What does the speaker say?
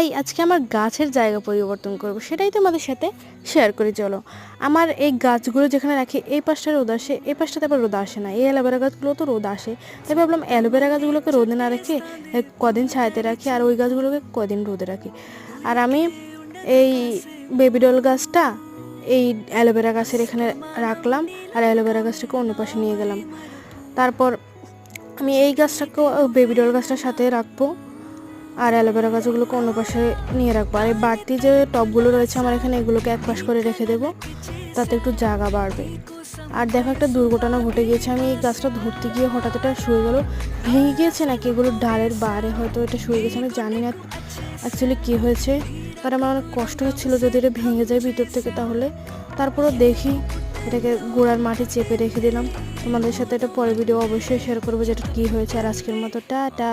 তাই আজকে আমার গাছের জায়গা পরিবর্তন করব, সেটাই তোমাদের সাথে শেয়ার করি, চলো। আমার এই গাছগুলো যেখানে রাখি, এই পাশটা রোদ আসে, এই পাশটাতে আবার রোদ আসে না। এই অ্যালোভেরা গাছগুলো তো রোদ আসে। তাই ভাবলাম অ্যালোভেরা গাছগুলোকে রোদে না রেখে কদিন ছায়াতে রাখি, আর ওই গাছগুলোকে কদিন রোদে রাখি। আর আমি এই বেবিডল গাছটা, এই অ্যালোভেরা গাছের এখানে রাখলাম, আর অ্যালোভেরা গাছটাকে অন্য পাশে নিয়ে গেলাম। তারপর আমি এই গাছটাকেও বেবি ডল গাছটার সাথে রাখব। আর অ্যালোভেরা গাছগুলোকে অন্য পাশে নিয়ে রাখব। আর এই বাড়তি যে টবগুলো রয়েছে, আমার এখানে এগুলোকে এক পাশ করে রেখে দেবো, তাতে একটু জায়গা বাড়বে। আর দেখো একটা দুর্ঘটনা ঘটে গিয়েছে, আমি এই গাছটা ধরতে গিয়ে হঠাৎ এটা শুয়ে গেলো। ভেঙে গিয়েছে নাকি এগুলো ডালের বারে হয়তো এটা শুয়ে গেছে, আমি জানি না অ্যাকচুয়ালি কী হয়েছে। আর আমার অনেক কষ্ট হচ্ছিল যদি এটা ভেঙে যায় ভিতর থেকে তাহলে। তারপরও দেখি এটাকে গোড়ার মাটি চেপে রেখে দিলাম। তোমাদের সাথে এটা পরে ভিডিও অবশ্যই শেয়ার করব যেটা কী হয়েছে। আর আজকের মতো, টাটা।